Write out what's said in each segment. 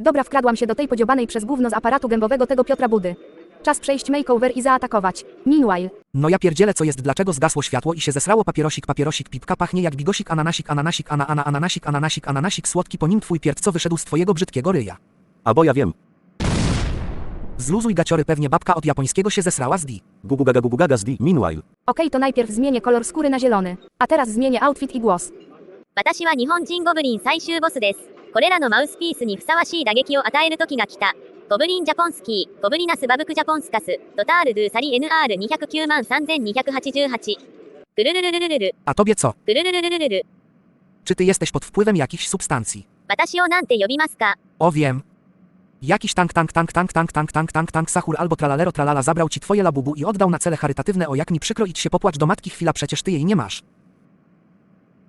Dobra wkradłam się do tej podziobanej przez gówno z aparatu gębowego tego Piotra Budy. Czas przejść makeover i zaatakować. Meanwhile. No ja pierdzielę co jest dlaczego zgasło światło i się zesrało papierosik papierosik pipka pachnie jak bigosik ananasik ananasik ana ana ananasik ananasik ananasik słodki po nim twój pierd co wyszedł z twojego brzydkiego ryja. A bo ja wiem. Zluzuj gaciory pewnie babka od japońskiego się zesrała z di. Gugugaga gugugaga z di meanwhile. Okej to najpierw zmienię kolor skóry na zielony. A teraz zmienię outfit i głos. 私は日本人ゴブリン最終ボスです。これらのマウスピースにふさわしい打撃を与える時が来た。ゴブリン・ジャポンスキー、ゴブリナス・バブク・ジャポンスカス、ドタール・ドゥ・サリ NR209 tobie co? ぐるるるるるるる。Czy ty jesteś pod wpływem jakichś substancji? O wiem. Jakiś tank, tank, tank, tank, tank, tank, tank, tank, tank, sahur albo tralalero tralala zabrał ci twoje labubu i oddał na cele charytatywne o jak mi przykro idź się popłacz do matki chwila przecież ty jej nie masz.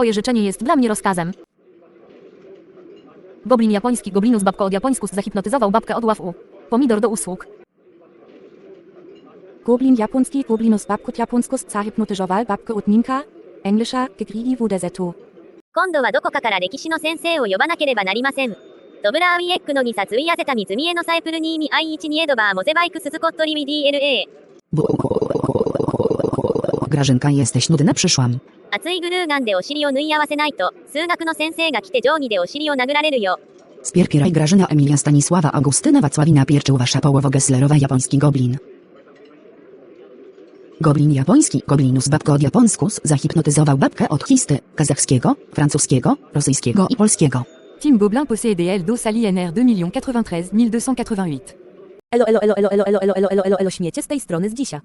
Twoje życzenie jest dla mnie rozkazem. Goblin japoński Goblinus babko od japońskus zahipnotyzował babkę od ław u. Pomidor do usług. Goblin japoński Goblinus babkut japońskus zahipnotyzował babkę od ninka. Englisza, gegrigi wudezetu. 今度はどこかから歴史の先生を呼ばなければなりません。トブラーウィエックの2冊い痩せた三つ見えのサイプル2に I1 にエドバーモゼバイクスズコットリミ DLA。Grażynka, jesteś nudna, przyszłam. 熱いグルーガンでお尻を縫い合わせないと、数学の先生が来て定規でお尻を殴られるよ。 Spierpieraj Grażyna Emilia Stanisława Augustyna Wacławina Pierczył Wasza połowo Gesslerowa japoński goblin. Goblin japoński, goblinus babko od japonskus, zahipnotyzował babkę od histy, kazachskiego, francuskiego, rosyjskiego i polskiego. Tim Gobelin possède L2 Sali NR 2 093 288. Elo, elo, elo, elo, elo, elo, elo, elo, elo, elo, elo, śmiecie z tej strony z dzisiaj.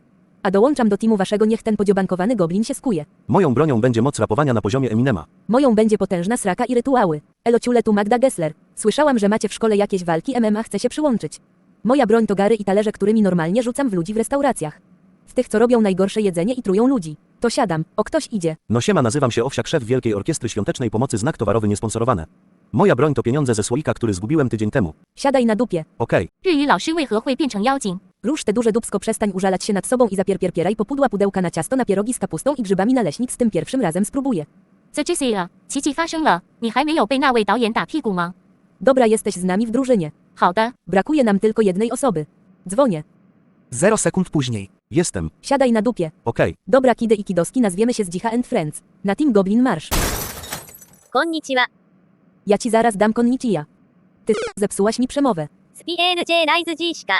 A dołączam do teamu waszego, niech ten podziobankowany goblin się skuje. Moją bronią będzie moc rapowania na poziomie Eminema. Moją będzie potężna sraka i rytuały. Elo ciule tu Magda Gessler. Słyszałam, że macie w szkole jakieś walki MMA, chcę się przyłączyć. Moja broń to gary i talerze, którymi normalnie rzucam w ludzi w restauracjach. W tych, co robią najgorsze jedzenie i trują ludzi. To siadam, o ktoś idzie. No siema, nazywam się Owsiak, szef Wielkiej Orkiestry Świątecznej Pomocy Znak Towarowy Niesponsorowane. Moja broń to pieniądze ze słoika, który zgubiłem tydzień temu. Siadaj na dupie. Okej. 日语老师为何会变成妖精？ Rusz te duże dubsko przestań użalać się nad sobą i zapierpierpieraj po pudła pudełka na ciasto na pierogi z kapustą i grzybami naleśnik z tym pierwszym razem spróbuję. Co ci się Dobra jesteś z nami w drużynie. Brakuje nam tylko jednej osoby. Dzwonię. Zero sekund później. Jestem. Siadaj na dupie. Okej. Dobra Kidy i Kidoski nazwiemy się z Dzicha and Friends. Na Team Goblin Marsz. Konnichiwa. Ja ci zaraz dam konnichiwa. Ty zepsułaś mi przemowę. Z PNJ Rise Dziśka.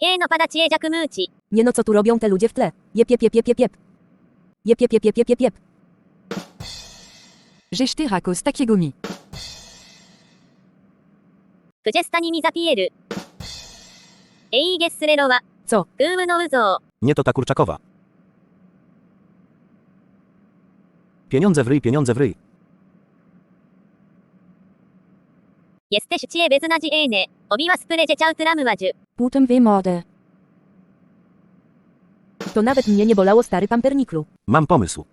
Nie no pada cie muci. Nie no co tu robią te ludzie w tle. Jep jep jep jep jep jep. Jep jep jep jep jep jep jep. Żeś ty hako z takiego mi. Gdzie stani mi zapieru? Ej gesrerowa. Co? Kumu no uzo. Nie to ta kurczakowa. Pieniądze w ryj, pieniądze w ryj. Jesteś cie beznadziejny. Obiła sprecie ciał tramwaju. Potem wymordę. To nawet mnie nie bolało stary pamperniklu. Mam pomysł.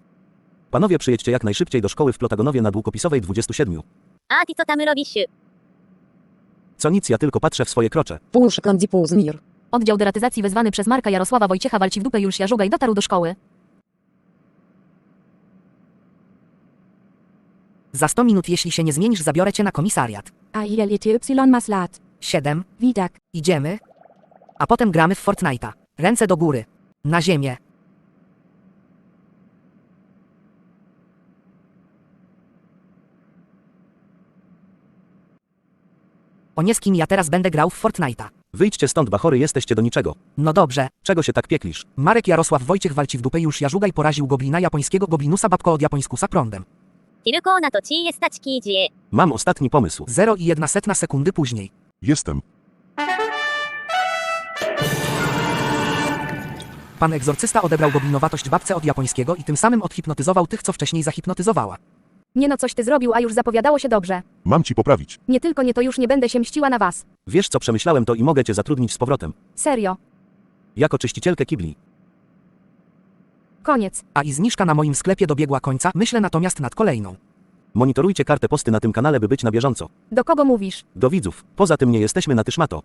Panowie przyjedźcie jak najszybciej do szkoły w Plotagonowie na Dłukopisowej 27. A ty co tam robisz? Co nic, ja tylko patrzę w swoje krocze. Puszkan Dipuzmir. Oddział deratyzacji wezwany przez Marka Jarosława Wojciecha Walci w dupę Juliusza Żugaj dotarł do szkoły. Za 100 minut, jeśli się nie zmienisz, zabiorę cię na komisariat. A y maslat. 7. Widak. Idziemy. A potem gramy w Fortnite'a. Ręce do góry. Na ziemię. O nie z kim ja teraz będę grał w Fortnite'a. Wyjdźcie stąd, bachory, jesteście do niczego. No dobrze. Czego się tak pieklisz? Marek Jarosław Wojciech walci w dupę już Jarzugaj poraził goblina japońskiego goblinusa babko od japońskusa prądem. To ci jest. Mam ostatni pomysł. 0 i 1 setna sekundy później. Jestem. Pan egzorcysta odebrał goblinowatość babce od japońskiego i tym samym odhipnotyzował tych, co wcześniej zahipnotyzowała. Nie no coś ty zrobił, a już zapowiadało się dobrze. Mam ci poprawić. Nie tylko nie to już nie będę się mściła na was. Wiesz co, przemyślałem to i mogę cię zatrudnić z powrotem. Serio. Jako czyścicielkę kibli. Koniec. A i zniżka na moim sklepie dobiegła końca, myślę natomiast nad kolejną. Monitorujcie kartę posty na tym kanale, by być na bieżąco. Do kogo mówisz? Do widzów. Poza tym nie jesteśmy na tyszmato.